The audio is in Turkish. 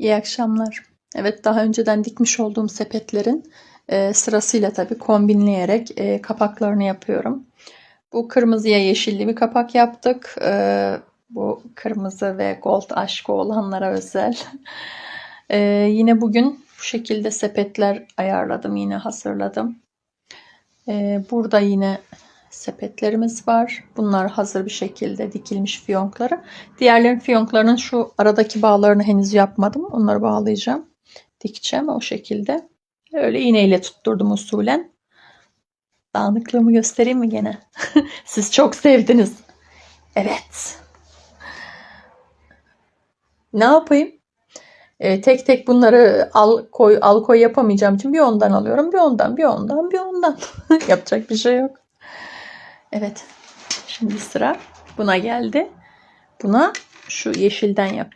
İyi akşamlar. Evet daha önceden dikmiş olduğum sepetlerin e, sırasıyla tabii kombinleyerek e, kapaklarını yapıyorum. Bu kırmızıya yeşilli bir kapak yaptık. E, bu kırmızı ve gold aşkı olanlara özel. E, yine bugün bu şekilde sepetler ayarladım. Yine hazırladım. E, burada yine sepetlerimiz var. Bunlar hazır bir şekilde dikilmiş fiyonkları. Diğerlerin fiyonklarının şu aradaki bağlarını henüz yapmadım. Onları bağlayacağım. Dikeceğim o şekilde. Öyle iğneyle tutturdum usulen. Dağınıklığımı göstereyim mi gene? Siz çok sevdiniz. Evet. Ne yapayım? Ee, tek tek bunları al koy al koy yapamayacağım için bir ondan alıyorum. Bir ondan, bir ondan, bir ondan. Yapacak bir şey yok. Evet. Şimdi sıra buna geldi. Buna şu yeşilden yapacağım.